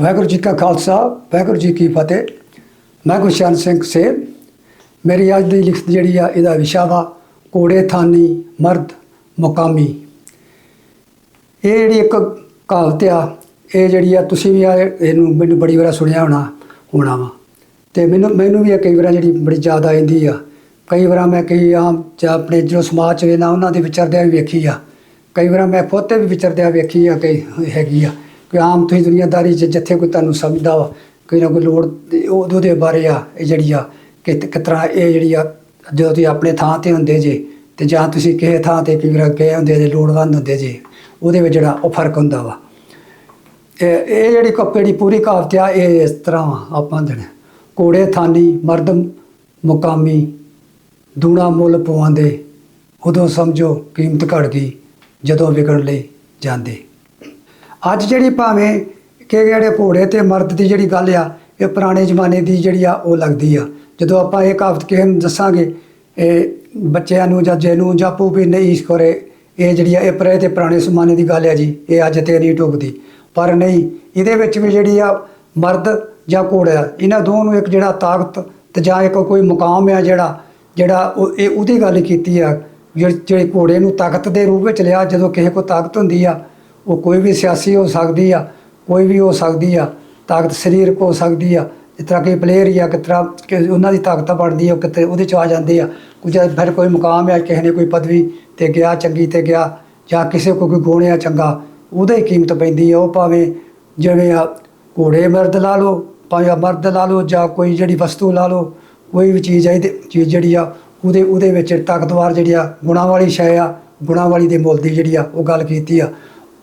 ਵਾਹਿਗੁਰੂ ਜੀ ਕਾ ਖਾਲਸਾ, ਵਾਹਿਗੁਰੂ ਜੀ ਕੀ ਫਤਿਹ। ਮੈਂ ਗੁਰਸ਼ਨ ਸਿੰਘ ਸੇਲ ਮੇਰੀ ਅੱਜ ਦੀ ਲਿਖਤ ਜਿਹੜੀ ਆ, ਇਹਦਾ ਵਿਸ਼ਾ ਵਾ ਕੋੜੇ ਥਾਨੀ, ਮਰਦ, ਮੁਕਾਮੀ। ਇਹ ਜਿਹੜੀ ਇੱਕ ਕਹਾਵਤ ਆ, ਇਹ ਜਿਹੜੀ ਆ, ਤੁਸੀਂ ਵੀ ਆ, ਇਹਨੂੰ ਮੈਨੂੰ ਬੜੀ ਵਾਰ ਸੁਣਿਆ ਹੋਣਾ ਹੋਣਾ ਵਾ। ਤੇ ਮੈਨੂੰ ਮੈਨੂੰ ਵੀ ਇਹ ਕਈ ਵਾਰ ਜਿਹੜੀ ਬੜੀ ਜ਼ਿਆਦਾ ਆਉਂਦੀ ਆ। ਕਈ ਵਾਰ ਮੈਂ ਕਈ ਆਮ ਜਾਂ ਆਪਣੇ ਜੋ ਸਮਾਜ ਚ ਵੇਨਾ ਉਹਨਾਂ ਦੇ ਵਿਚਰਦਿਆਂ ਵੀ ਵੇਖੀ ਆ। ਕਈ ਵਾਰ ਮੈਂ ਖੁਦ ਤੇ ਵੀ ਵਿਚਰਦਿਆਂ ਵੇਖੀ ਆ, ਕਈ ਹੈਗੀ ਆ। ਕਿ ਆਮ ਤੁਸੀਂ ਦੁਨੀਆਦਾਰੀ 'ਚ ਜਿੱਥੇ ਕੋਈ ਤੁਹਾਨੂੰ ਸਮਝਦਾ ਵਾ, ਕੋਈ ਨਾ ਕੋਈ ਲੋੜ ਤੇ ਉਹ- ਉਹਦੇ ਬਾਰੇ ਆ, ਇਹ ਜਿਹੜੀ ਆ, ਕਿ ਕਿਸ ਤਰ੍ਹਾਂ ਇਹ ਜਿਹੜੀ ਆ, ਜਦੋਂ ਤੁਸੀਂ ਆਪਣੇ ਥਾਂ ਤੇ ਹੁੰਦੇ ਜੇ, ਤੇ ਜਾਂ ਤੁਸੀਂ ਕਿਸੇ ਥਾਂ ਤੇ ਕਈ ਵਾਰ ਗਏ ਹੁੰਦੇ ਜੇ, ਲੋੜਵੰਦ ਹੁੰਦੇ ਜੇ, ਉਹਦੇ ਵਿੱਚ ਜਿਹੜਾ ਉਹ ਫ਼ਰਕ ਹੁੰਦਾ ਵਾ। ਇਹ ਇਹ ਜਿਹੜੀ ਕੱਪੇ ਦੀ ਪੂਰੀ ਕਹਾਵਤ ਆ, ਇਹ ਇਸ ਤਰ੍ਹਾਂ ਵਾ, ਆਪਾਂ ਜਣੇ ਕੋੜੇ ਥਾਨੀ, ਮਰਦ, ਮੁਕਾਮੀ, ਦੂਣਾ ਮੁੱਲ ਪਵਾਉਂਦੇ, ਉਦੋਂ ਸਮਝੋ ਕੀਮਤ ਘਟ ਗਈ, ਜਦੋਂ ਵਿਕਣ ਲਈ ਜਾਂਦੇ। ਅੱਜ ਜਿਹੜੀ ਭਾਵੇਂ ਕਿ ਜਿਹੜੇ ਘੋੜੇ ਤੇ ਮਰਦ ਦੀ ਜਿਹੜੀ ਗੱਲ ਆ, ਇਹ ਪੁਰਾਣੇ ਜ਼ਮਾਨੇ ਦੀ ਜਿਹੜੀ ਆ, ਉਹ ਲੱਗਦੀ ਆ। ਜਦੋਂ ਆਪਾਂ ਇਹ ਕਹਾਵਤ ਕਿਸੇ ਨੂੰ ਦੱਸਾਂਗੇ, ਇਹ ਬੱਚਿਆਂ ਨੂੰ ਜਾਂ ਜਿਹਨੂੰ ਜਾਂ ਪੂ ਵੀ ਨਹੀਂ ਕਰੇ ਇਹ ਜਿਹੜੀ ਆ, ਇਹ ਪਰੇ ਤੇ ਪੁਰਾਣੇ ਜ਼ਮਾਨੇ ਦੀ ਗੱਲ ਆ ਜੀ, ਇਹ ਅੱਜ ਤੇ ਨਹੀਂ ਟੁੱਕਦੀ ਪਰ ਨਹੀਂ, ਇਹਦੇ ਵਿੱਚ ਵੀ ਜਿਹੜੀ ਆ, ਮਰਦ ਜਾਂ ਘੋੜਾ, ਇਹਨਾਂ ਦੋਵਾਂ ਨੂੰ ਇੱਕ ਜਿਹੜਾ ਤਾਕਤ ਤੇ ਜਾਂ ਇੱਕ ਕੋਈ ਮੁਕਾਮ ਆ ਜਿਹੜਾ ਜਿਹੜਾ ਉਹ ਇਹ ਉਹਦੀ ਗੱਲ ਕੀਤੀ ਆ, ਜਿਹੜੇ ਘੋੜੇ ਨੂੰ ਤਾਕਤ ਦੇ ਰੂਪ ਵਿੱਚ ਲਿਆ, ਜਦੋਂ ਕਿਸੇ ਕੋ ਤਾਕਤ ਹੁੰਦੀ ਆ ਉਹ ਕੋਈ ਵੀ ਸਿਆਸੀ ਹੋ ਸਕਦੀ ਆ, ਕੋਈ ਵੀ ਹੋ ਸਕਦੀ ਆ, ਤਾਕਤ ਸਰੀਰਕ ਹੋ ਸਕਦੀ ਆ, ਜਿਸ ਤਰ੍ਹਾਂ ਕਿ ਪਲੇਅਰ ਜਾਂ ਕਿਸ ਤਰ੍ਹਾਂ ਕਿ ਉਹਨਾਂ ਦੀ ਤਾਕਤ ਬਣਦੀ ਆ, ਉਹ ਕਿਤੇ ਉਹਦੇ ਚ ਆ ਜਾਂਦੇ ਆ। ਕੁਝ ਫਿਰ ਕੋਈ ਮੁਕਾਮ ਆ, ਕਿਸੇ ਨੇ ਕੋਈ ਪਦਵੀ ਤੇ ਗਿਆ, ਚੰਗੀ ਤੇ ਗਿਆ, ਜਾਂ ਕਿਸੇ ਕੋ ਕੋਈ ਗੁਣ ਆ, ਚੰਗਾ, ਉਹਦਾ ਹੀ ਕੀਮਤ ਪੈਂਦੀ ਆ, ਉਹ ਭਾਵੇਂ ਜਿਵੇਂ ਆ ਘੋੜੇ ਮਰਦ ਲਾ ਲਓ, ਭਾਵੇਂ ਮਰਦ ਲਾ ਲਓ, ਜਾਂ ਕੋਈ ਜਿਹੜੀ ਵਸਤੂ ਲਾ ਲਓ, ਕੋਈ ਵੀ ਚੀਜ਼ ਆ, ਇਹਦੇ, ਚੀਜ਼ ਜਿਹੜੀ ਆ, ਉਹਦੇ ਉਹਦੇ ਵਿੱਚ ਤਾਕਤਵਰ ਜਿਹੜੀ ਆ, ਗੁਣਾ ਵਾਲੀ ਸ਼ੈ ਆ, ਗੁਣਾ ਵਾਲੀ ਦੇ ਮੁੱਲ ਦੀ ਜਿਹੜੀ ਆ, ਉਹ ਗੱਲ ਕੀਤੀ ਆ।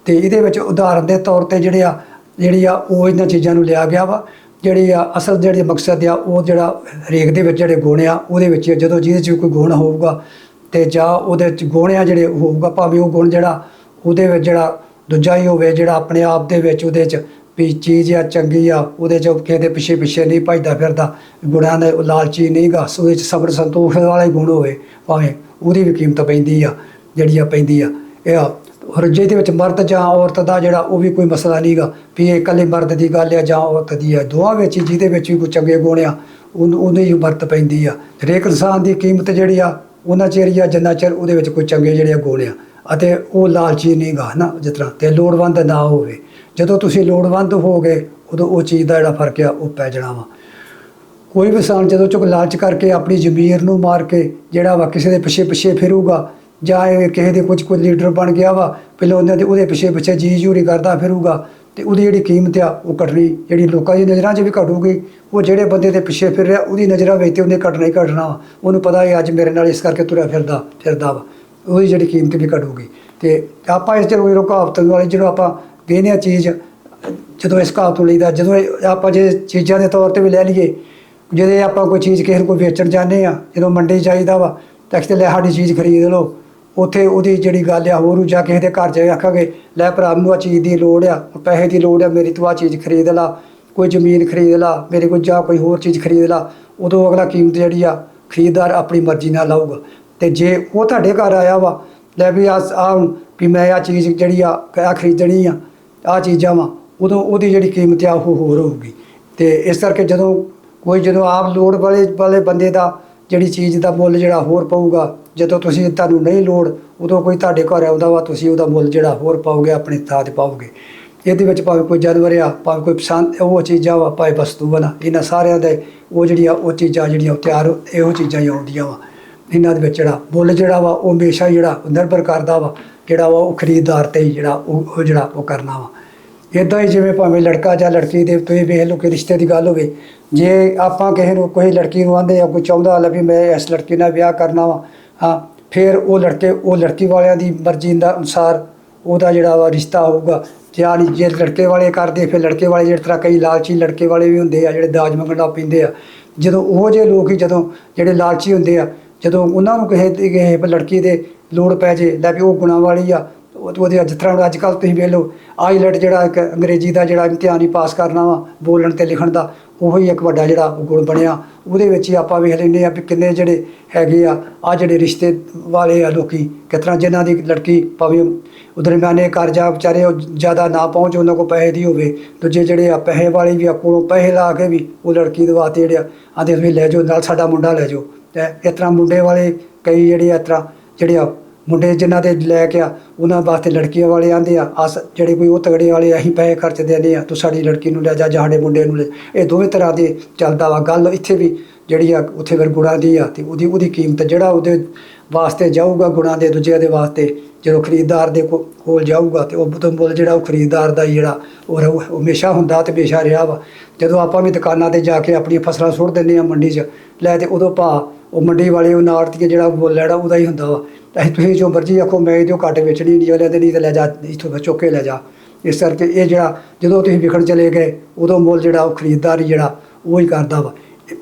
ਤੇ ਇਹਦੇ ਵਿੱਚ ਉਦਾਹਰਨ ਦੇ ਤੌਰ ਤੇ ਜਿਹੜੇ ਆ, ਜਿਹੜੀ ਆ ਉਹ ਇਹਨਾਂ ਚੀਜ਼ਾਂ ਨੂੰ ਲਿਆ ਗਿਆ ਵਾ, ਜਿਹੜੀ ਆ ਅਸਲ ਜਿਹੜੇ ਮਕਸਦ ਆ, ਉਹ ਜਿਹੜਾ ਹਰੇਕ ਦੇ ਵਿੱਚ ਜਿਹੜੇ ਗੁਣ ਆ, ਉਹਦੇ ਵਿੱਚ ਜਦੋਂ ਜਿਹਦੇ 'ਚ ਕੋਈ ਗੁਣ ਹੋਊਗਾ ਤੇ ਜਾਂ ਉਹਦੇ 'ਚ ਗੁਣ ਆ ਜਿਹੜੇ ਹੋਊਗਾ, ਭਾਵੇਂ ਉਹ ਗੁਣ ਜਿਹੜਾ ਉਹਦੇ ਵਿੱਚ ਜਿਹੜਾ ਦੂਜਾ ਹੀ ਹੋਵੇ, ਜਿਹੜਾ ਆਪਣੇ ਆਪ ਦੇ ਵਿੱਚ ਉਹਦੇ 'ਚ ਵੀ ਚੀਜ਼ ਆ ਚੰਗੀ ਆ, ਉਹਦੇ 'ਚ ਕਿਸੇ ਦੇ ਪਿੱਛੇ ਪਿੱਛੇ ਨਹੀਂ ਭੱਜਦਾ ਫਿਰਦਾ, ਗੁਣਾਂ ਦੇ ਉਹ ਨਹੀਂ ਗਾ ਉਹਦੇ 'ਚ ਸਬਰ ਸੰਤੋਖ ਵਾਲਾ ਹੀ ਗੁਣ ਹੋਵੇ, ਭਾਵੇਂ ਉਹਦੀ ਵੀ ਕੀਮਤ ਪੈਂਦੀ ਆ, ਜਿਹੜੀ ਆ ਪੈਂਦੀ ਆ। ਇਹ ਆ ਰਜੇ ਦੇ ਵਿੱਚ ਮਰਦ ਜਾਂ ਔਰਤ ਦਾ ਜਿਹੜਾ ਉਹ ਵੀ ਕੋਈ ਮਸਲਾ ਨਹੀਂਗਾ ਵੀ ਇਹ ਇਕੱਲੇ ਮਰਦ ਦੀ ਗੱਲ ਆ ਜਾਂ ਔਰਤ ਦੀ ਆ। ਦੋਵਾਂ ਵਿੱਚ ਹੀ ਜਿਹਦੇ ਵਿੱਚ ਵੀ ਕੋਈ ਚੰਗੇ ਗੁਣ ਆ, ਉਹਨੂੰ ਉਹਨੇ ਹੀ ਵਰਤ ਪੈਂਦੀ ਆ। ਹਰੇਕ ਇਨਸਾਨ ਦੀ ਕੀਮਤ ਜਿਹੜੀ ਆ, ਉਹਨਾਂ ਚਿਰ ਹੀ ਆ, ਜਿੰਨਾ ਚਿਰ ਉਹਦੇ ਵਿੱਚ ਕੋਈ ਚੰਗੇ ਜਿਹੜੇ ਆ ਗੁਣ ਆ। ਅਤੇ ਉਹ ਲਾਲਚੀ ਨਹੀਂਗਾ ਨਾ ਜਿਸ ਤਰ੍ਹਾਂ। ਤੇ ਲੋੜਵੰਦ ਨਾ ਹੋਵੇ। ਜਦੋਂ ਤੁਸੀਂ ਲੋੜਵੰਦ ਹੋਗੇ ਉਦੋਂ ਉਹ ਚੀਜ਼ ਦਾ ਜਿਹੜਾ ਫ਼ਰਕ ਆ, ਉਹ ਪੈ ਜਾਣਾ ਵਾ। ਕੋਈ ਵੀ ਇਨਸਾਨ ਜਦੋਂ ਚੁੱਕ ਲਾਲਚ ਕਰਕੇ ਆਪਣੀ ਜ਼ਮੀਰ ਨੂੰ ਮਾਰ ਕੇ ਜਿਹੜਾ ਵਾ ਕਿਸੇ ਦੇ ਪਿੱਛੇ ਪਿੱਛੇ ਫਿਰੂਗਾ ਜਾਂ ਇਹ ਕਿਸੇ ਦੇ ਕੁਝ ਕੋਈ ਲੀਡਰ ਬਣ ਗਿਆ ਵਾ, ਪਹਿਲਾਂ ਉਹਨਾਂ ਦੇ ਉਹਦੇ ਪਿੱਛੇ ਪਿੱਛੇ ਜੀ ਜੂਰੀ ਕਰਦਾ ਫਿਰੂਗਾ ਤੇ ਉਹਦੀ ਜਿਹੜੀ ਕੀਮਤ ਆ, ਉਹ ਘਟਣੀ ਜਿਹੜੀ ਲੋਕਾਂ ਦੀ ਨਜ਼ਰਾਂ 'ਚ ਵੀ ਘਟੂਗੀ, ਉਹ ਜਿਹੜੇ ਬੰਦੇ ਦੇ ਪਿੱਛੇ ਫਿਰ ਰਿਹਾ, ਉਹਦੀ ਨਜ਼ਰਾਂ ਵਿੱਚ ਤੇ ਉਹਨੇ ਘਟਣਾ ਹੀ ਘਟਣਾ ਵਾ। ਉਹਨੂੰ ਪਤਾ ਹੈ ਅੱਜ ਮੇਰੇ ਨਾਲ ਇਸ ਕਰਕੇ ਤੁਰਿਆ ਫਿਰਦਾ ਫਿਰਦਾ ਵਾ। ਉਹਦੀ ਜਿਹੜੀ ਕੀਮਤ ਵੀ ਘਟੂਗੀ। ਤੇ ਆਪਾਂ ਇਸ ਜਦੋਂ ਇਹ ਕਹਾਵਤ ਵਾਲੇ, ਜਦੋਂ ਆਪਾਂ ਵੇਖਦੇ ਹਾਂ ਚੀਜ਼, ਜਦੋਂ ਇਸ ਕਹਾਵਤ ਨੂੰ ਲਈਦਾ, ਜਦੋਂ ਇਹ ਆਪਾਂ ਜੇ ਚੀਜ਼ਾਂ ਦੇ ਤੌਰ ਤੇ ਵੀ ਲੈ ਲਈਏ, ਜਦੋਂ ਆਪਾਂ ਕੋਈ ਚੀਜ਼ ਕਿਸੇ ਨੂੰ ਕੋਈ ਵੇਚਣ ਜਾਂਦੇ ਆ, ਜਦੋਂ ਮੰਡੀ ਚਾਹੀਦਾ ਵਾ, ਤਾਂ ਤੇ ਲੈ ਸਾਡੀ ਚੀਜ਼ ਖਰੀਦ ਲਓ। ਉੱਥੇ ਉਹਦੀ ਜਿਹੜੀ ਗੱਲ ਆ, ਹੋਰ ਜਾ ਕਿਸੇ ਦੇ ਘਰ ਜਾ ਕੇ ਆਖਾਂਗੇ, ਲੈ ਭਰਾ, ਮੈਨੂੰ ਆ ਚੀਜ਼ ਦੀ ਲੋੜ ਆ ਪੈਸੇ ਦੀ ਲੋੜ ਆ, ਮੇਰੀ ਤੂੰ ਆ ਚੀਜ਼ ਖਰੀਦ ਲਾ, ਕੋਈ ਜ਼ਮੀਨ ਖਰੀਦ ਲਾ, ਮੇਰੇ ਕੋਲ ਜਾਂ ਕੋਈ ਹੋਰ ਚੀਜ਼ ਖਰੀਦ ਲਾ, ਉਦੋਂ ਅਗਲਾ ਕੀਮਤ ਜਿਹੜੀ ਆ, ਖਰੀਦਦਾਰ ਆਪਣੀ ਮਰਜ਼ੀ ਨਾਲ ਲਾਊਗਾ। ਤੇ ਜੇ ਉਹ ਤੁਹਾਡੇ ਘਰ ਆਇਆ ਵਾ, ਲੈ ਵੀ ਆ ਆ ਵੀ ਮੈਂ ਆ ਚੀਜ਼ ਜਿਹੜੀ ਆ ਆ ਖਰੀਦਣੀ ਆ ਆ ਚੀਜ਼ਾਂ ਵਾ, ਉਦੋਂ ਉਹਦੀ ਜਿਹੜੀ ਕੀਮਤ ਆ, ਉਹ ਹੋਰ ਹੋਊਗੀ। ਤੇ ਇਸ ਕਰਕੇ ਜਦੋਂ ਕੋਈ, ਜਦੋਂ ਆਪ ਲੋੜ ਵਾਲੇ ਵਾਲੇ ਬੰਦੇ ਦਾ ਜਿਹੜੀ ਚੀਜ਼ ਦਾ ਮੁੱਲ ਜਿਹੜਾ ਹੋਰ ਪਊਗਾ, ਜਦੋਂ ਤੁਸੀਂ ਤੁਹਾਨੂੰ ਨਹੀਂ ਲੋੜ, ਉਦੋਂ ਕੋਈ ਤੁਹਾਡੇ ਘਰ ਆਉਂਦਾ ਵਾ, ਤੁਸੀਂ ਉਹਦਾ ਮੁੱਲ ਜਿਹੜਾ ਹੋਰ ਪਾਓਗੇ, ਆਪਣੀ ਥਾਂ ਤੇ ਪਾਓਗੇ। ਇਹਦੇ ਵਿੱਚ ਭਾਵੇਂ ਕੋਈ ਜਾਨਵਰ ਆ, ਭਾਵੇਂ ਕੋਈ ਪਸੰਦ, ਉਹ ਚੀਜ਼ਾਂ ਵਾ, ਭਾਵੇਂ ਵਸਤੂ ਬਣਾ ਇਹਨਾਂ ਸਾਰਿਆਂ ਦੇ ਉਹ ਜਿਹੜੀਆਂ, ਉਹ ਚੀਜ਼ਾਂ ਜਿਹੜੀਆਂ ਉਹ ਤਿਆਰ, ਇਹੋ ਚੀਜ਼ਾਂ ਹੀ ਆਉਂਦੀਆਂ ਵਾ। ਇਹਨਾਂ ਦੇ ਵਿੱਚ ਜਿਹੜਾ ਮੁੱਲ ਜਿਹੜਾ ਵਾ, ਉਹ ਹਮੇਸ਼ਾ ਹੀ ਜਿਹੜਾ ਨਿਰਭਰ ਕਰਦਾ ਵਾ, ਜਿਹੜਾ ਵਾ ਉਹ ਖਰੀਦਦਾਰ ਤੇ ਹੀ ਜਿਹੜਾ, ਉਹ ਉਹ ਜਿਹੜਾ ਉਹ ਕਰਨਾ ਵਾ। ਇਦਾਂ ਹੀ ਜਿਵੇਂ ਭਾਵੇਂ ਲੜਕਾ ਜਾਂ ਲੜਕੀ ਦੇ ਤੁਸੀਂ ਵੇਖ ਲਓ ਕਿ ਰਿਸ਼ਤੇ ਦੀ ਗੱਲ ਹੋਵੇ, ਜੇ ਆਪਾਂ ਕਿਸੇ ਨੂੰ ਕੋਈ ਲੜਕੀ ਨੂੰ ਆਂਦੇ ਆ, ਕੋਈ ਚਾਹੁੰਦਾ ਲੈ ਵੀ ਮੈਂ ਇਸ ਲੜਕੀ ਨਾਲ ਵਿਆਹ ਕਰਨਾ ਵਾ, ਹਾਂ, ਫਿਰ ਉਹ ਲੜਕੇ, ਉਹ ਲੜਕੀ ਵਾਲਿਆਂ ਦੀ ਮਰਜ਼ੀ ਦਾ ਅਨੁਸਾਰ ਉਹਦਾ ਜਿਹੜਾ ਵਾ ਰਿਸ਼ਤਾ ਹੋਊਗਾ। ਯਾਨੀ ਜੇ ਲੜਕੇ ਵਾਲੇ ਕਰਦੇ, ਫਿਰ ਲੜਕੇ ਵਾਲੇ ਜਿਹੜੇ ਤਰ੍ਹਾਂ ਕਈ ਲਾਲਚੀ ਲੜਕੇ ਵਾਲੇ ਵੀ ਹੁੰਦੇ ਆ, ਜਿਹੜੇ ਦਾਜ ਮੰਗਣ ਲੱਗ ਪੈਂਦੇ ਆ। ਜਦੋਂ ਉਹ ਜੇ ਲੋਕ ਹੀ ਜਦੋਂ ਜਿਹੜੇ ਲਾਲਚੀ ਹੁੰਦੇ ਆ, ਜਦੋਂ ਉਹਨਾਂ ਨੂੰ ਕਿਸੇ ਤੇ ਕਿਸੇ ਲੜਕੀ ਦੇ ਲੋੜ ਪੈ ਜੇ, ਲੈ ਵੀ ਉਹ ਗੁਣਾਂ ਵਾਲੀ ਆ ਉਹਦੇ ਜਿਸ ਤਰ੍ਹਾਂ ਅੱਜ ਕੱਲ੍ਹ ਤੁਸੀਂ ਵੇਖ ਲਓ, ਆਈਲੈਟ ਜਿਹੜਾ ਇੱਕ ਅੰਗਰੇਜ਼ੀ ਦਾ ਜਿਹੜਾ ਇਮਤਿਹਾਨ ਹੀ ਪਾਸ ਕਰਨਾ ਵਾ, ਬੋਲਣ ਤੇ ਲਿਖਣ ਦਾ, ਉਹੋ ਹੀ ਇੱਕ ਵੱਡਾ ਜਿਹੜਾ ਗੁਣ ਬਣਿਆ। ਉਹਦੇ ਵਿੱਚ ਹੀ ਆਪਾਂ ਵੇਖ ਲੈਂਦੇ ਆ ਵੀ ਕਿੰਨੇ ਜਿਹੜੇ ਹੈਗੇ ਆ ਆ ਜਿਹੜੇ ਰਿਸ਼ਤੇ ਵਾਲੇ ਆ ਲੋਕੀ, ਕਿਸ ਤਰ੍ਹਾਂ ਜਿਨ੍ਹਾਂ ਦੀ ਲੜਕੀ ਭਾਵੇਂ ਉਹ ਦਰਮਿਆਨੇ ਘਰ ਜਾ ਵਿਚਾਰੇ ਉਹ ਜ਼ਿਆਦਾ ਨਾ ਪਹੁੰਚ, ਉਹਨਾਂ ਕੋਲ ਪੈਸੇ ਦੀ ਹੋਵੇ, ਦੂਜੇ ਜਿਹੜੇ ਆ ਪੈਸੇ ਵਾਲੇ ਵੀ ਆ, ਕੋਲੋਂ ਪੈਸੇ ਲਾ ਕੇ ਵੀ ਉਹ ਲੜਕੀ ਦੇ ਵਾਸਤੇ ਜਿਹੜੇ ਆ, ਆਂਦੇ ਤੁਸੀਂ ਲੈ ਜਾਓ, ਨਾਲ ਸਾਡਾ ਮੁੰਡਾ ਲੈ ਜਾਓ। ਤੇ ਇਸ ਤਰ੍ਹਾਂ ਮੁੰਡੇ ਵਾਲੇ ਕਈ ਜਿਹੜੇ ਇਸ ਤਰ੍ਹਾਂ ਜਿਹੜੇ ਆ ਮੁੰਡੇ ਜਿਨ੍ਹਾਂ ਦੇ ਲੈ ਕੇ ਆ, ਉਹਨਾਂ ਵਾਸਤੇ ਲੜਕੀਆਂ ਵਾਲੇ ਆਂਦੇ ਆ ਅਸ ਜਿਹੜੇ ਕੋਈ ਉਹ ਤਗੜੇ ਵਾਲੇ ਅਸੀਂ ਪੈਸੇ ਖਰਚ ਦਿੰਦੇ ਆ, ਤੂੰ ਸਾਡੀ ਲੜਕੀ ਨੂੰ ਲੈ ਜਾ, ਜਾਂ ਸਾਡੇ ਮੁੰਡੇ ਨੂੰ ਲੈ ਇਹ ਦੋਵੇਂ ਤਰ੍ਹਾਂ ਦੇ ਚੱਲਦਾ ਵਾ। ਗੱਲ ਇੱਥੇ ਵੀ ਜਿਹੜੀ ਆ, ਉੱਥੇ ਫਿਰ ਗੁਣਾਂ ਦੀ ਆ, ਤੇ ਉਹਦੀ ਉਹਦੀ ਕੀਮਤ ਜਿਹੜਾ ਉਹਦੇ ਵਾਸਤੇ ਜਾਊਗਾ ਗੁਣਾਂ ਦੇ ਦੂਜਿਆਂ ਦੇ ਵਾਸਤੇ, ਜਦੋਂ ਖਰੀਦਦਾਰ ਦੇ ਕੋ- ਕੋਲ ਜਾਊਗਾ ਤੇ ਉਹ ਤੋਂ ਮੁੱਲ ਜਿਹੜਾ ਉਹ ਖਰੀਦਦਾਰ ਦਾ ਹੀ ਜਿਹੜਾ ਉਹ ਰਹੂ- ਹਮੇਸ਼ਾ ਹੁੰਦਾ ਤੇ ਹਮੇਸ਼ਾ ਰਿਹਾ ਵਾ। ਜਦੋਂ ਆਪਾਂ ਵੀ ਦੁਕਾਨਾਂ ਤੇ ਜਾ ਕੇ ਆਪਣੀਆਂ ਫਸਲਾਂ ਸੁੱਟ ਦਿੰਦੇ ਆ ਮੰਡੀ 'ਚ, ਲੈ ਤੇ ਉਦੋਂ ਭਾ ਉਹ ਮੰਡੀ ਵਾਲੇ, ਉਹ ਨਾੜਤੀ ਜਿਹੜਾ ਮੁੱਲ ਲੈਣਾ ਉਹਦਾ ਹੀ ਹੁੰਦਾ ਵਾ। ਅਸੀਂ ਤੁਸੀਂ ਜੋ ਮਰਜ਼ੀ ਆਖੋ, ਮੈਂ ਇਹਦੇ ਘੱਟ ਵੇਚਣੀ ਨਹੀਂ ਅਗਲੇ ਦੇ ਨਹੀਂ ਤੇ ਲੈ ਜਾ, ਇੱਥੋਂ ਚੁੱਕ ਕੇ ਲੈ ਜਾ। ਇਸ ਕਰਕੇ ਇਹ ਜਿਹੜਾ ਜਦੋਂ ਤੁਸੀਂ ਵਿਖਣ ਚਲੇ ਗਏ, ਉਦੋਂ ਮੁੱਲ ਜਿਹੜਾ ਉਹ ਖਰੀਦਦਾਰ ਹੀ ਜਿਹੜਾ ਉਹ ਹੀ ਕਰਦਾ ਵਾ।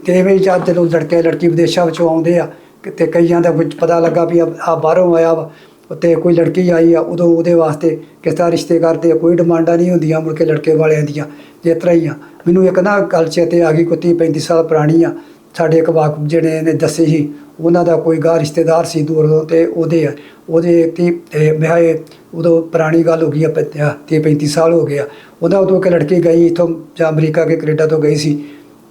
ਤੇ ਐਵੇਂ ਹੀ ਜਦੋਂ ਲੜਕੇ, ਲੜਕੀ ਵਿਦੇਸ਼ਾਂ ਵਿੱਚੋਂ ਆਉਂਦੇ ਆ ਤੇ ਕਈਆਂ ਦਾ ਵਿੱਚ ਪਤਾ ਲੱਗਾ ਵੀ ਆ ਬਾਹਰੋਂ ਆਇਆ ਵਾ ਤੇ ਕੋਈ ਲੜਕੀ ਆਈ ਆ, ਉਦੋਂ ਉਹਦੇ ਵਾਸਤੇ ਕਿਸ ਤਰ੍ਹਾਂ ਰਿਸ਼ਤੇ ਕਰਦੇ ਆ, ਕੋਈ ਡਿਮਾਂਡਾਂ ਨਹੀਂ ਹੁੰਦੀਆਂ ਮੁੜ ਕੇ ਲੜਕੇ ਵਾਲਿਆਂ ਦੀਆਂ, ਜਿਸ ਤਰ੍ਹਾਂ ਹੀ ਆ। ਮੈਨੂੰ ਇੱਕ ਨਾ ਗੱਲ ਚੇਤੇ ਆ ਗਈ ਕੋਈ 30 35 ਸਾਲ ਪੁਰਾਣੀ ਆ, ਸਾਡੇ ਇੱਕ ਵਾਕ ਜਿਹੜੇ ਨੇ ਦੱਸੇ ਸੀ, ਉਹਨਾਂ ਦਾ ਕੋਈ ਗਾਹ ਰਿਸ਼ਤੇਦਾਰ ਸੀ ਦੂਰੋਂ ਤੇ ਉਹਦੇ ਆ, ਉਹਦੇ ਤੀ ਮੈਂ ਇਹ ਉਦੋਂ ਪੁਰਾਣੀ ਗੱਲ ਹੋ ਗਈ ਆ 30 35 ਸਾਲ ਹੋ ਗਿਆ ਉਹਦਾ ਉਦੋਂ ਇੱਕ ਲੜਕੀ ਗਈ ਇਥੋਂ ਜਾਂ ਅਮਰੀਕਾ ਕੇ ਕੈਨੇਡਾ ਤੋਂ ਗਈ ਸੀ,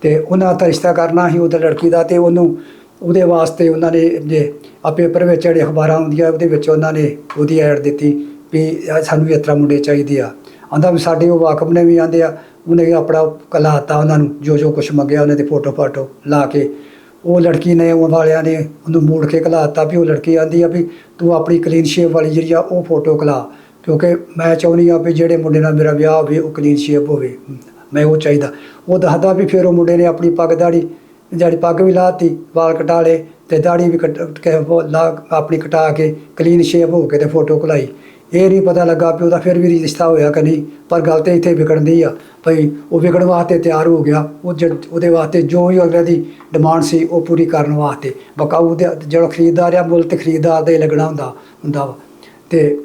ਤੇ ਉਹਨਾਂ ਦਾ ਰਿਸ਼ਤਾ ਕਰਨਾ ਸੀ, ਉਹਦਾ ਲੜਕੀ ਦਾ ਤੇ ਉਹਨੂੰ ਉਹਦੇ ਵਾਸਤੇ ਉਹਨਾਂ ਨੇ ਜੇ ਆ ਪੇਪਰ ਵਿੱਚ ਜਿਹੜੇ ਅਖਬਾਰਾਂ ਹੁੰਦੀਆਂ, ਉਹਦੇ ਵਿੱਚ ਉਹਨਾਂ ਨੇ ਉਹਦੀ ਐਡ ਦਿੱਤੀ ਵੀ ਆਹ ਸਾਨੂੰ ਇਸ ਤਰ੍ਹਾਂ ਮੁੰਡੇ ਚਾਹੀਦੇ ਆ। ਆਂਦਾ ਵੀ ਸਾਡੇ ਉਹ ਵਾਕਬ ਨੇ ਵੀ ਆਂਦੇ ਆ, ਉਹਨੇ ਆਪਣਾ ਕਲਾਤਾ ਉਹਨਾਂ ਨੂੰ, ਜੋ ਜੋ ਕੁਝ ਮੰਗਿਆ ਉਹਨਾਂ ਦੇ ਫੋਟੋ ਫਾਟੋ ਲਾ ਕੇ। ਉਹ ਲੜਕੀ ਨੇ, ਉਹ ਵਾਲਿਆਂ ਨੇ ਉਹਨੂੰ ਮੋੜ ਕੇ ਕਲਾਤਾ ਵੀ ਉਹ ਲੜਕੀ ਆਂਦੀ ਆ ਵੀ ਤੂੰ ਆਪਣੀ ਕਲੀਨ ਸ਼ੇਪ ਵਾਲੀ ਜਿਹੜੀ ਆ, ਉਹ ਫੋਟੋ ਕਲਾ ਕਿਉਂਕਿ ਮੈਂ ਚਾਹੁੰਦੀ ਆ ਵੀ ਜਿਹੜੇ ਮੁੰਡੇ ਨਾਲ ਮੇਰਾ ਵਿਆਹ ਹੋਵੇ, ਉਹ ਕਲੀਨ ਸ਼ੇਪ ਹੋਵੇ। ਮੈਂ ਉਹ ਚਾਹੀਦਾ। ਉਹ ਦੱਸਦਾ ਵੀ ਫਿਰ ਉਹ ਮੁੰਡੇ ਨੇ ਆਪਣੀ ਪੱਗ ਦਾੜੀ ਜਿਹੜੀ ਪੱਗ ਵੀ ਲਾਤੀ, ਵਾਲ ਕਟਾਲੇ ਤੇ ਦਾੜੀ ਵੀ ਕਟ ਕੇ ਲਾ ਆਪਣੀ ਕਟਾ ਕੇ ਕਲੀਨ ਸ਼ੇਪ ਹੋ ਕੇ ਤੇ ਫੋਟੋ ਕਲਾਈ। ਇਹ ਨਹੀਂ ਪਤਾ ਲੱਗਾ ਵੀ ਉਹਦਾ ਫਿਰ ਵੀ ਰਿਸ਼ਤਾ ਹੋਇਆ ਕਿ ਨਹੀਂ, ਪਰ ਗੱਲ ਤੇ ਇੱਥੇ ਵਿਗੜਦੀ ਆ ਭਈ ਉਹ ਵਿਗੜਨ ਵਾਸਤੇ ਤਿਆਰ ਹੋ ਗਿਆ। ਉਹ ਜਦ- ਉਹਦੇ ਵਾਸਤੇ ਜੋ ਵੀ ਅਗਲੇ ਦੀ ਡਿਮਾਂਡ ਸੀ, ਉਹ ਪੂਰੀ ਕਰਨ ਵਾਸਤੇ। ਬਕਾਊ ਦੇ ਜਿਹੜਾ ਖਰੀਦਦਾਰ ਆ, ਮੁੱਲ ਤੇ ਖਰੀਦਦਾਰ ਦਾ ਹੀ ਲੱਗਣਾ ਹੁੰਦਾ ਹੁੰਦਾ ਵਾ। ਤੇ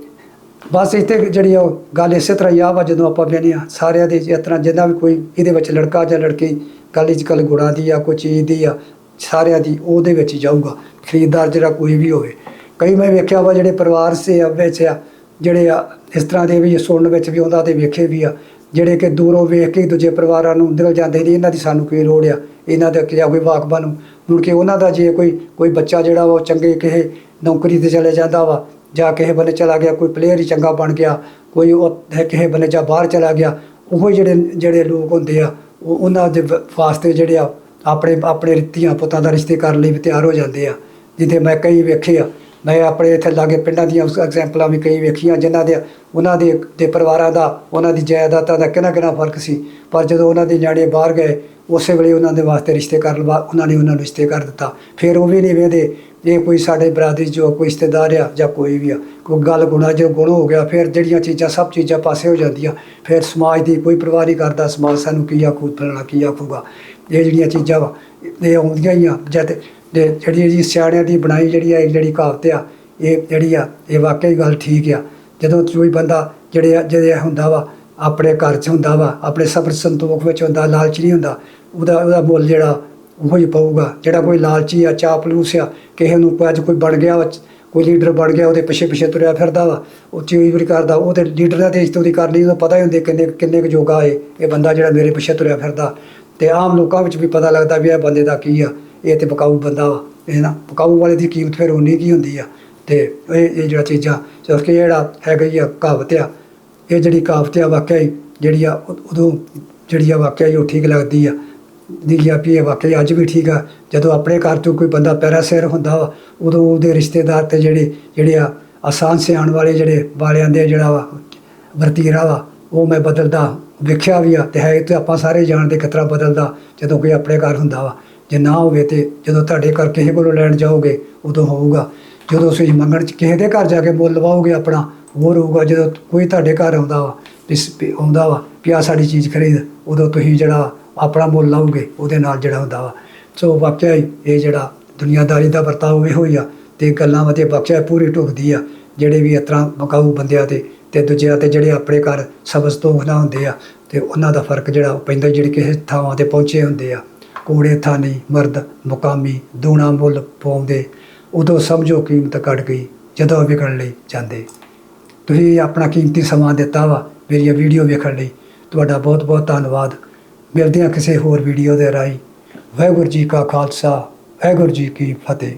ਬਸ ਇੱਥੇ ਜਿਹੜੀ ਉਹ ਗੱਲ ਇਸੇ ਤਰ੍ਹਾਂ ਹੀ ਆ ਵਾ, ਜਦੋਂ ਆਪਾਂ ਕਹਿੰਦੇ ਆ ਸਾਰਿਆਂ ਦੇ ਇਸ ਤਰ੍ਹਾਂ ਜਿੰਨਾ ਵੀ ਕੋਈ ਇਹਦੇ ਵਿੱਚ ਲੜਕਾ ਜਾਂ ਲੜਕੀ ਗੱਲ ਵਿੱਚ ਗੱਲ ਗੁਣਾ ਦੀ ਆ, ਕੋਈ ਚੀਜ਼ ਦੀ ਆ, ਸਾਰਿਆਂ ਦੀ, ਉਹਦੇ ਵਿੱਚ ਹੀ ਜਾਊਗਾ। ਖਰੀਦਦਾਰ ਜਿਹੜਾ ਕੋਈ ਵੀ ਹੋਵੇ। ਕਈ ਮੈਂ ਵੇਖਿਆ ਵਾ ਜਿਹੜੇ ਪਰਿਵਾਰ ਸੇ ਆ, ਵਿੱਚ ਆ, ਜਿਹੜੇ ਆ, ਇਸ ਤਰ੍ਹਾਂ ਦੇ ਵੀ ਸੁਣਨ ਵਿੱਚ ਵੀ ਆਉਂਦਾ ਤੇ ਵੇਖੇ ਵੀ ਆ, ਜਿਹੜੇ ਕਿ ਦੂਰੋਂ ਵੇਖ ਕੇ ਦੂਜੇ ਪਰਿਵਾਰਾਂ ਨੂੰ ਦਿਲ ਜਾਂਦੇ ਨੇ, ਇਹਨਾਂ ਦੀ ਸਾਨੂੰ ਕੀ ਲੋੜ ਆ। ਇਹਨਾਂ ਦੇ ਕਿਹਾ ਕੋਈ ਵਾਕਬਾ ਨੂੰ। ਮੁੜ ਕੇ ਉਹਨਾਂ ਦਾ ਜੇ ਕੋਈ ਕੋਈ ਬੱਚਾ ਜਿਹੜਾ ਵਾ, ਉਹ ਚੰਗੇ ਕਿਸੇ ਨੌਕਰੀ ਤੇ ਚਲੇ ਜਾਂਦਾ ਵਾ, ਜਾਂ ਕਿਸੇ ਬੰਨੇ ਚਲਾ ਗਿਆ, ਕੋਈ ਪਲੇਅਰ ਹੀ ਚੰਗਾ ਬਣ ਗਿਆ, ਕੋਈ ਉਹ, ਕਿਸੇ ਬੰਨੇ ਜਾਂ ਬਾਹਰ ਚਲਾ ਗਿਆ, ਉਹ ਜਿਹੜੇ ਜਿਹੜੇ ਲੋਕ ਹੁੰਦੇ ਆ ਉਹ ਉਹਨਾਂ ਦੇ ਵ- ਵਾਸਤੇ ਜਿਹੜੇ ਆ, ਆਪਣੇ ਆਪਣੇ ਧੀਆਂ ਪੁੱਤਾਂ ਦਾ ਰਿਸ਼ਤੇ ਕਰਨ ਲਈ ਵੀ ਤਿਆਰ ਹੋ ਜਾਂਦੇ ਆ। ਜਿੱਥੇ ਮੈਂ ਕਈ ਵੇਖੇ ਆ ਮੈਂ ਆਪਣੇ ਇੱਥੇ ਲਾਗੇ ਪਿੰਡਾਂ ਦੀਆਂ ਐਗਜ਼ੈਂਪਲਾਂ ਵੀ ਕਈ ਵੇਖੀਆਂ, ਜਿਨ੍ਹਾਂ ਦੇ ਉਹਨਾਂ ਦੇ ਦੇ ਪਰਿਵਾਰਾਂ ਦਾ, ਉਹਨਾਂ ਦੀ ਜਾਇਦਾਦਾਂ ਦਾ ਕਿੰਨਾ ਕਿੰਨਾ ਫ਼ਰਕ ਸੀ। ਪਰ ਜਦੋਂ ਉਹਨਾਂ ਦੇ ਨਿਆਣੇ ਬਾਹਰ ਗਏ, ਉਸੇ ਵੇਲੇ ਉਹਨਾਂ ਦੇ ਵਾਸਤੇ ਰਿਸ਼ਤੇ ਕਰਨ ਵਾ ਉਹਨਾਂ ਨੇ ਉਹਨਾਂ ਨੂੰ ਰਿਸ਼ਤੇ ਕਰ ਦਿੱਤਾ। ਫਿਰ ਉਹ ਵੀ ਨਹੀਂ ਵੇਂਦੇ ਜੇ ਕੋਈ ਸਾਡੇ ਬਰਾਦਰੀ 'ਚ ਜੋ ਕੋਈ ਰਿਸ਼ਤੇਦਾਰ ਆ ਜਾਂ ਕੋਈ ਵੀ ਆ। ਕੋਈ ਗੱਲ ਗੁਣਾ ਜੋ ਗੁਣ ਹੋ ਗਿਆ, ਫਿਰ ਜਿਹੜੀਆਂ ਚੀਜ਼ਾਂ ਸਭ ਚੀਜ਼ਾਂ ਪਾਸੇ ਹੋ ਜਾਂਦੀਆਂ। ਫਿਰ ਸਮਾਜ ਦੀ ਕੋਈ ਪਰਵਾਹ ਨਹੀਂ ਕਰਦਾ, ਸਮਾਜ ਸਾਨੂੰ ਕੀ ਆਖੂ, ਫਲਣਾ ਕੀ ਆਖੂਗਾ। ਇਹ ਜਿਹੜੀਆਂ ਚੀਜ਼ਾਂ ਵਾ, ਇਹ ਆਉਂਦੀਆਂ ਹੀ ਆ, ਜਦ ਦੇ ਜਿਹੜੀ ਜੀ ਸਿਆਣਿਆਂ ਦੀ ਬਣਾਈ ਜਿਹੜੀ ਆ ਇਹ ਜਿਹੜੀ ਕਹਾਵਤ ਆ ਇਹ ਜਿਹੜੀ ਆ ਇਹ ਵਾਕਈ ਗੱਲ ਠੀਕ ਆ। ਜਦੋਂ ਕੋਈ ਬੰਦਾ ਜਿਹੜੇ ਆ- ਜਿਹੜੇ ਹੁੰਦਾ ਵਾ ਆਪਣੇ ਘਰ 'ਚ ਹੁੰਦਾ ਵਾ ਆਪਣੇ ਸਬਰ ਸੰਤੋਖ ਵਿੱਚ ਹੁੰਦਾ ਲਾਲਚ ਨਹੀਂ ਹੁੰਦਾ ਉਹਦਾ ਉਹਦਾ ਮੁੱਲ ਜਿਹੜਾ ਉਹ ਹੀ ਪਊਗਾ। ਜਿਹੜਾ ਕੋਈ ਲਾਲਚੀ ਆ ਚਾਪਲੂਸ ਆ ਕਿਸੇ ਨੂੰ ਕੋਈ ਅੱਜ ਕੋਈ ਬਣ ਗਿਆ ਵਾ, ਕੋਈ ਲੀਡਰ ਬਣ ਗਿਆ ਉਹਦੇ ਪਿੱਛੇ ਪਿੱਛੇ ਤੁਰਿਆ ਫਿਰਦਾ ਵਾ ਉਹ ਚੀਜ਼ ਵੀ ਕਰਦਾ ਉਹ ਤੇ ਲੀਡਰਾਂ ਦੇ ਇੱਜ਼ਤ ਉਹਦੀ ਕਰਨੀ ਉਹਨੂੰ ਪਤਾ ਹੀ ਹੁੰਦੇ ਕਿੰਨੇ ਕਿੰਨੇ ਕੁ ਜੋਗਾ ਏ ਇਹ ਬੰਦਾ ਜਿਹੜਾ ਮੇਰੇ ਪਿੱਛੇ ਤੁਰਿਆ ਫਿਰਦਾ। ਤੇ ਆਮ ਲੋਕਾਂ ਵਿੱਚ ਵੀ ਪਤਾ ਲੱਗਦਾ ਵੀ ਇਹ ਬੰਦੇ ਦਾ ਕੀ ਆ। ਇਹ ਤੇ ਪਕਾਊ ਬੰਦਾ ਵਾ, ਇਹ ਨਾ ਪਕਾਊ ਵਾਲੇ ਦੀ ਕੀਮਤ ਫਿਰ ਉਨੀ ਕੀ ਹੁੰਦੀ ਆ? ਤੇ ਇਹ ਇਹ ਜਿਹੜਾ ਚੀਜ਼ਾਂ ਚਲ ਕਿ ਜਿਹੜਾ ਹੈਗਾ ਹੀ ਆ, ਕਹਾਵਤ ਆ, ਇਹ ਜਿਹੜੀ ਕਹਾਵਤ ਆ, ਵਾਕਿਆ ਹੀ ਜਿਹੜੀ ਆ ਉਦੋਂ ਜਿਹੜੀ ਆ, ਵਾਕਿਆ ਹੀ ਉਹ ਠੀਕ ਲੱਗਦੀ ਆ। ਦੀ ਆ ਵੀ ਇਹ ਵਾਕਿਆ ਅੱਜ ਵੀ ਠੀਕ ਆ, ਜਦੋਂ ਆਪਣੇ ਘਰ ਤੋਂ ਕੋਈ ਬੰਦਾ ਪੈਰਾ ਸਿਰ ਹੁੰਦਾ ਵਾ, ਉਦੋਂ ਉਹਦੇ ਰਿਸ਼ਤੇਦਾਰ ਤੇ ਜਿਹੜੇ ਜਿਹੜੇ ਆ, ਆਸਾਨ ਸਿਆਣ ਵਾਲੇ ਜਿਹੜੇ ਵਾਲਿਆਂ ਦੇ ਜਿਹੜਾ ਵਾ, ਵਰਤੀਰਾ ਵਾ, ਉਹ ਮੈਂ ਬਦਲਦਾ, ਵੇਖਿਆ ਵੀ ਆ, ਤੇ ਹੈ ਤੇ ਆਪਾਂ ਸਾਰੇ ਜਾਣਦੇ ਕਿਤਰਾ ਬਦਲਦਾ, ਜਦੋਂ ਕੋਈ ਆਪਣੇ ਘਰ ਹੁੰਦਾ ਵਾ। ਜੇ ਨਾ ਹੋਵੇ ਤੇ ਜਦੋਂ ਤੁਹਾਡੇ ਘਰ ਕਿਸੇ ਕੋਲੋਂ ਲੈਣ ਜਾਓਗੇ, ਉਦੋਂ ਹੋਊਗਾ। ਜਦੋਂ ਤੁਸੀਂ ਮੰਗਣ ਚ ਕਿਸੇ ਦੇ ਘਰ ਜਾ ਕੇ ਮੁੱਲ ਲਵਾਓਗੇ ਆਪਣਾ, ਹੋਰ ਹੋਊਗਾ ਜਦੋਂ ਕੋਈ ਤੁਹਾਡੇ ਘਰ ਆਉਂਦਾ ਵਾ, ਵੀ ਆਉਂਦਾ ਵਾ, ਵੀ ਆਹ ਸਾਡੀ ਚੀਜ਼ ਖਰੀਦ, ਉਦੋਂ ਤੁਸੀਂ ਜਿਹੜਾ ਆਪਣਾ ਮੁੱਲ ਲਾਓਗੇ, ਉਹਦੇ ਨਾਲ ਜਿਹੜਾ ਹੁੰਦਾ ਵਾ। ਸੋ ਵਾਕਿਆ ਹੀ ਇਹ ਜਿਹੜਾ ਦੁਨੀਆਦਾਰੀ ਦਾ ਵਰਤਾਓ ਇਹੋ ਹੀ ਆ, ਤੇ ਗੱਲਾਂ ਵਾਤੇ ਬਖਸ਼ਿਆ ਪੂਰੀ ਢੁਕਦੀ ਆ, ਜਿਹੜੇ ਵੀ ਇਸ ਮਕਾਊ ਬੰਦਿਆਂ ਤੇ ਤੇ ਦੂਜਿਆਂ ਤੇ ਜਿਹੜੇ ਆਪਣੇ ਘਰ ਸਬਜ਼ ਤੋਂ ਹੁੰਦੇ ਆ, ਤੇ ਉਹਨਾਂ ਦਾ ਫ਼ਰਕ ਜਿਹੜਾ ਪੈਂਦਾ ਜਿਹੜੇ ਕਿਸੇ ਥਾਵਾਂ ਤੇ ਪਹੁੰਚੇ ਹੁੰਦੇ ਆ। ਕੋੜੇ ਥਾਨੀ, ਮਰਦ, ਮੁਕਾਮੀ, ਦੂਣਾ ਮੁੱਲ ਪਾਉਂਦੇ। ਉਦੋਂ ਸਮਝੋ ਕੀਮਤ ਘਟ ਗਈ, ਜਦੋਂ ਵਿਕਣ ਲਈ ਜਾਂਦੇ। ਤੁਸੀਂ ਆਪਣਾ ਕੀਮਤੀ ਸਮਾਂ ਦਿੱਤਾ ਵਾ ਮੇਰੀਆਂ ਵੀਡੀਓ ਵੇਖਣ ਲਈ। ਤੁਹਾਡਾ ਬਹੁਤ ਬਹੁਤ ਧੰਨਵਾਦ। ਮਿਲਦੇ ਹਾਂ ਕਿਸੇ ਹੋਰ ਵੀਡੀਓ ਦੇ ਰਾਹੀਂ। ਵਾਹਿਗੁਰੂ ਜੀ ਕਾ ਖਾਲਸਾ, ਵਾਹਿਗੁਰੂ ਜੀ ਕੀ ਫਤਿਹ।